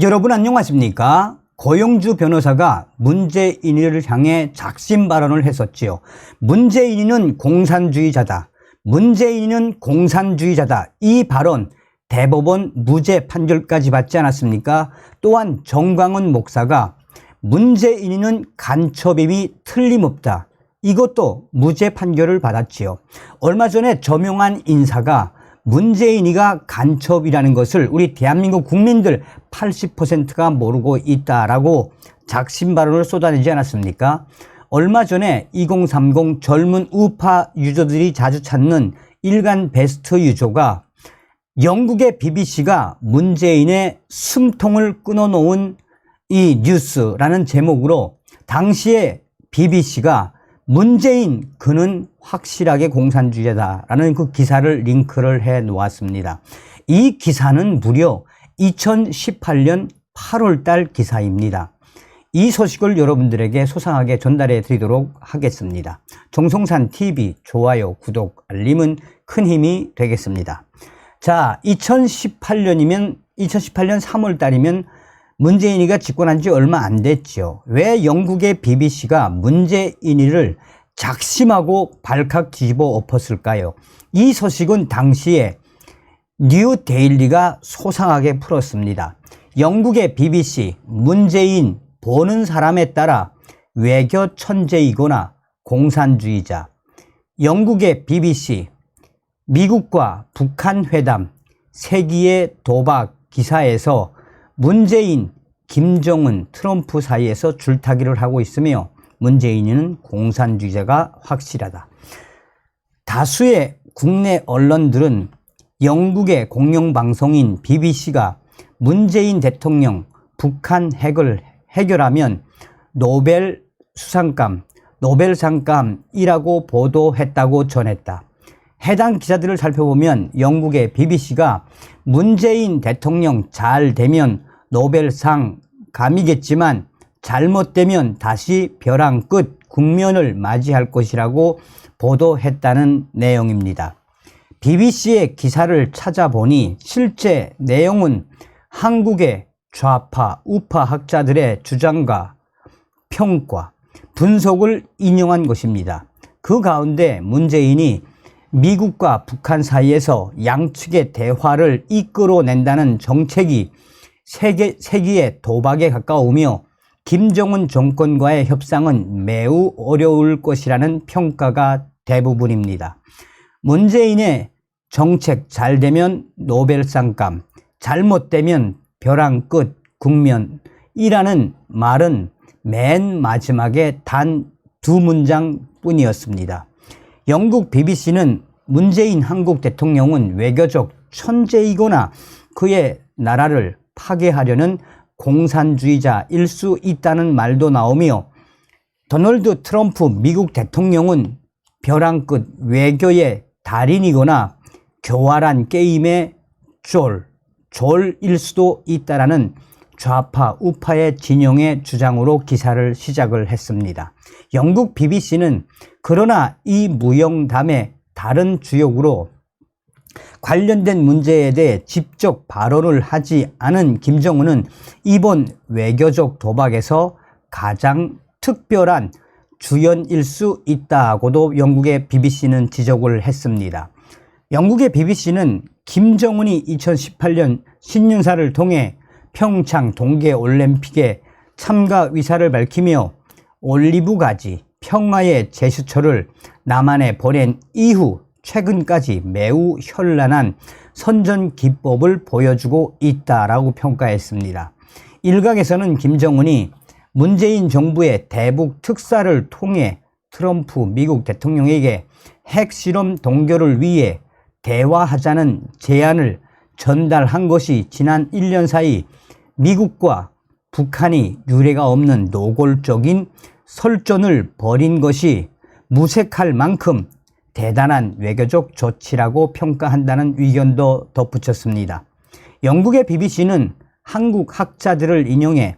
여러분 안녕하십니까? 고영주 변호사가 문재인을 향해 작심 발언을 했었지요. 문재인은 공산주의자다. 문재인은 공산주의자다. 이 발언 대법원 무죄 판결까지 받지 않았습니까? 또한 정광훈 목사가 문재인은 간첩임이 틀림없다. 이것도 무죄 판결을 받았지요. 얼마 전에 저명한 인사가 문재인이가 간첩이라는 것을 우리 대한민국 국민들 80%가 모르고 있다라고 작심 발언을 쏟아내지 않았습니까? 얼마 전에 2030 젊은 우파 유저들이 자주 찾는 일간 베스트 유저가 영국의 BBC가 문재인의 숨통을 끊어놓은 이 뉴스라는 제목으로 당시에 BBC가 문재인 그는 확실하게 공산주의자다라는 그 기사를 링크를 해 놓았습니다. 이 기사는 무려 2018년 8월 달 기사입니다. 이 소식을 여러분들에게 소상하게 전달해 드리도록 하겠습니다. 정성산 TV 좋아요, 구독, 알림은 큰 힘이 되겠습니다. 자, 2018년이면 2018년 3월 달이면 문재인이가 집권한 지 얼마 안 됐죠. 왜 영국의 BBC가 문재인이를 작심하고 발칵 뒤집어 엎었을까요? 이 소식은 당시에 뉴 데일리가 소상하게 풀었습니다. 영국의 BBC 문재인 보는 사람에 따라 외교 천재이거나 공산주의자. 영국의 BBC 미국과 북한 회담 세기의 도박 기사에서 문재인, 김정은, 트럼프 사이에서 줄타기를 하고 있으며 문재인은 공산주의자가 확실하다. 다수의 국내 언론들은 영국의 공영방송인 BBC가 문재인 대통령 북한 핵을 해결하면 노벨 수상감, 노벨상감이라고 보도했다고 전했다. 해당 기사들을 살펴보면 영국의 BBC가 문재인 대통령 잘 되면 노벨상 감이겠지만 잘못되면 다시 벼랑 끝 국면을 맞이할 것이라고 보도했다는 내용입니다. BBC의 기사를 찾아보니 실제 내용은 한국의 좌파, 우파 학자들의 주장과 평가, 분석을 인용한 것입니다. 그 가운데 문재인이 미국과 북한 사이에서 양측의 대화를 이끌어낸다는 정책이 세계, 세기의 도박에 가까우며 김정은 정권과의 협상은 매우 어려울 것이라는 평가가 대부분입니다. 문재인의 정책 잘 되면 노벨상감, 잘못되면 벼랑 끝 국면이라는 말은 맨 마지막에 단 두 문장 뿐이었습니다. 영국 BBC는 문재인 한국 대통령은 외교적 천재이거나 그의 나라를 파괴하려는 공산주의자 일 수 있다는 말도 나오며 도널드 트럼프 미국 대통령은 벼랑 끝 외교의 달인이거나 교활한 게임의 졸, 졸일 수도 있다라는 좌파 우파의 진영의 주장으로 기사를 시작을 했습니다. 영국 BBC는 그러나 이 무용담의 다른 주역으로 관련된 문제에 대해 직접 발언을 하지 않은 김정은은 이번 외교적 도박에서 가장 특별한 주연일 수 있다고도 영국의 BBC는 지적을 했습니다. 영국의 BBC는 김정은이 2018년 신년사를 통해 평창 동계올림픽에 참가 의사를 밝히며 올리브 가지 평화의 제스처를 남한에 보낸 이후 최근까지 매우 현란한 선전 기법을 보여주고 있다라고 평가했습니다. 일각에서는 김정은이 문재인 정부의 대북 특사를 통해 트럼프 미국 대통령에게 핵실험 동결을 위해 대화하자는 제안을 전달한 것이 지난 1년 사이 미국과 북한이 유례가 없는 노골적인 설전을 벌인 것이 무색할 만큼 대단한 외교적 조치라고 평가한다는 의견도 덧붙였습니다. 영국의 BBC는 한국 학자들을 인용해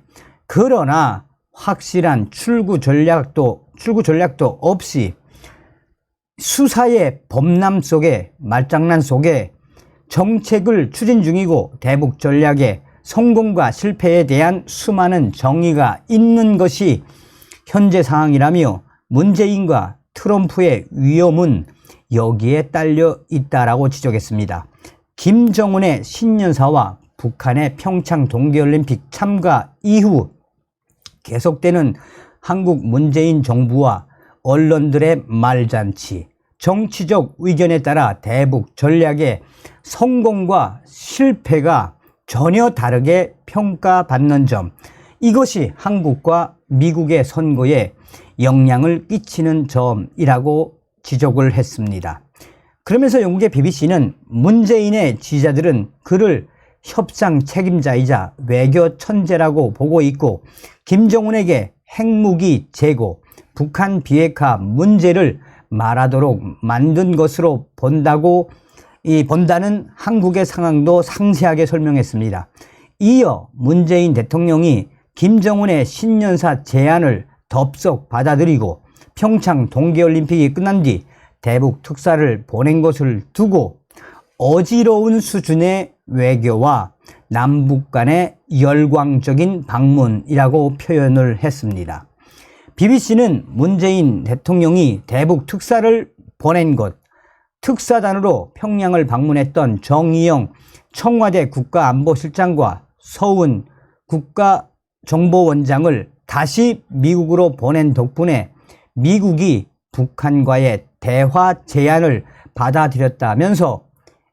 그러나 확실한 출구 전략도 출구 전략도 없이 수사의 범람 속에 말장난 속에 정책을 추진 중이고 대북 전략에 성공과 실패에 대한 수많은 정의가 있는 것이 현재 상황이라며 문재인과 트럼프의 위험은 여기에 딸려 있다라고 지적했습니다. 김정은의 신년사와 북한의 평창 동계올림픽 참가 이후 계속되는 한국 문재인 정부와 언론들의 말잔치, 정치적 의견에 따라 대북 전략의 성공과 실패가 전혀 다르게 평가받는 점, 이것이 한국과 미국의 선거에 영향을 끼치는 점이라고 지적을 했습니다. 그러면서 영국의 BBC는 문재인의 지지자들은 그를 협상 책임자이자 외교 천재라고 보고 있고 김정은에게 핵무기 제고, 북한 비핵화 문제를 말하도록 만든 것으로 본다고 이 본다는 한국의 상황도 상세하게 설명했습니다. 이어 문재인 대통령이 김정은의 신년사 제안을 덥석 받아들이고 평창 동계올림픽이 끝난 뒤 대북 특사를 보낸 것을 두고 어지러운 수준의 외교와 남북 간의 열광적인 방문이라고 표현을 했습니다. BBC는 문재인 대통령이 대북 특사를 보낸 것, 특사단으로 평양을 방문했던 정의영 청와대 국가안보실장과 서훈 국가정보원장을 다시 미국으로 보낸 덕분에 미국이 북한과의 대화 제안을 받아들였다면서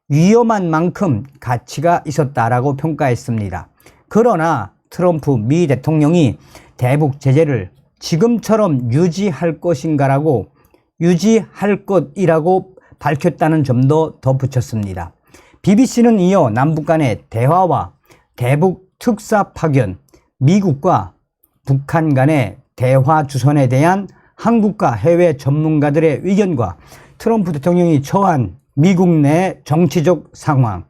위험한 만큼 가치가 있었다라고 평가했습니다. 그러나 트럼프 미 대통령이 대북 제재를 지금처럼 유지할 것인가라고 유지할 것이라고 밝혔다는 점도 덧붙였습니다. BBC는 이어 남북 간의 대화와 대북 특사 파견, 미국과 북한 간의 대화 주선에 대한 한국과 해외 전문가들의 의견과 트럼프 대통령이 처한 미국 내 정치적 상황,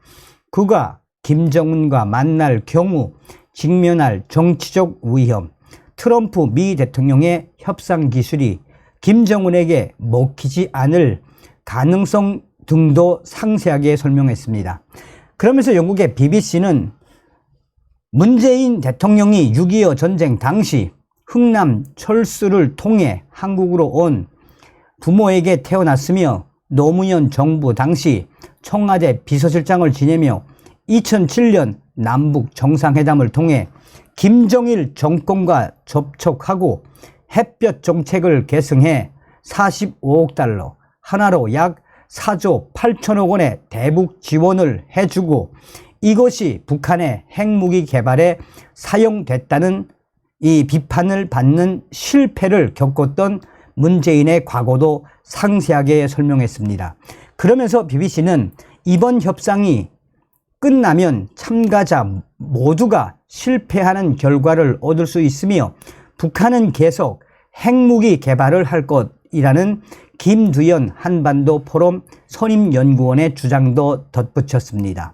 그가 김정은과 만날 경우 직면할 정치적 위험, 트럼프 미 대통령의 협상 기술이 김정은에게 먹히지 않을 가능성 등도 상세하게 설명했습니다. 그러면서 영국의 BBC는 문재인 대통령이 6.25 전쟁 당시 흥남 철수를 통해 한국으로 온 부모에게 태어났으며 노무현 정부 당시 청와대 비서실장을 지내며 2007년 남북 정상회담을 통해 김정일 정권과 접촉하고 햇볕 정책을 계승해 45억 달러, 하나로 약 4조 8천억 원의 대북 지원을 해주고 이것이 북한의 핵무기 개발에 사용됐다는 이 비판을 받는 실패를 겪었던 문재인의 과거도 상세하게 설명했습니다. 그러면서 BBC는 이번 협상이 끝나면 참가자 모두가 실패하는 결과를 얻을 수 있으며 북한은 계속 핵무기 개발을 할 것이라는 김두연 한반도 포럼 선임연구원의 주장도 덧붙였습니다.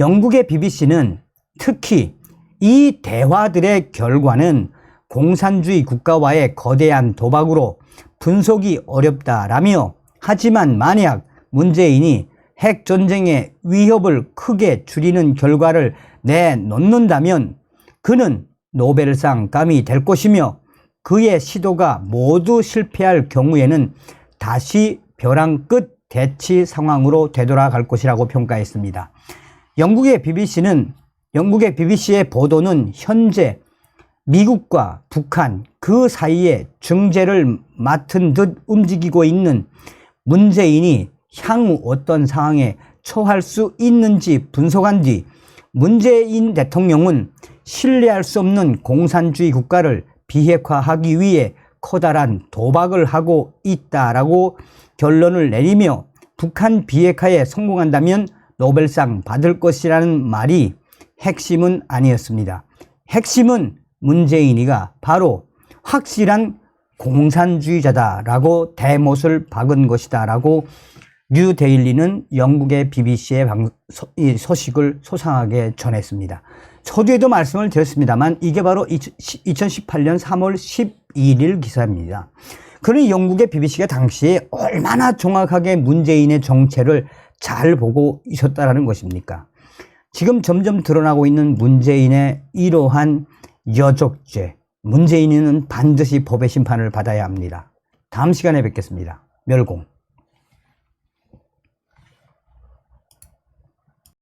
영국의 BBC는 특히 이 대화들의 결과는 공산주의 국가와의 거대한 도박으로 분석이 어렵다라며 하지만 만약 문재인이 핵 전쟁의 위협을 크게 줄이는 결과를 내놓는다면 그는 노벨상 감이 될 것이며 그의 시도가 모두 실패할 경우에는 다시 벼랑 끝 대치 상황으로 되돌아갈 것이라고 평가했습니다. 영국의 BBC는 영국의 BBC의 보도는 현재 미국과 북한 그 사이에 중재를 맡은 듯 움직이고 있는 문재인이 향후 어떤 상황에 처할 수 있는지 분석한 뒤 문재인 대통령은 신뢰할 수 없는 공산주의 국가를 비핵화하기 위해 커다란 도박을 하고 있다라고 결론을 내리며 북한 비핵화에 성공한다면 노벨상 받을 것이라는 말이 핵심은 아니었습니다. 핵심은 문재인이가 바로 확실한 공산주의자다라고 대못을 박은 것이다라고 뉴데일리는 영국의 BBC의 소식을 소상하게 전했습니다. 서두에도 말씀을 드렸습니다만 이게 바로 2018년 3월 12일 기사입니다. 그러니 영국의 BBC가 당시에 얼마나 정확하게 문재인의 정체를 잘 보고 있었다라는 것입니까? 지금 점점 드러나고 있는 문재인의 이러한 여적죄, 문재인은 반드시 법의 심판을 받아야 합니다. 다음 시간에 뵙겠습니다. 멸공.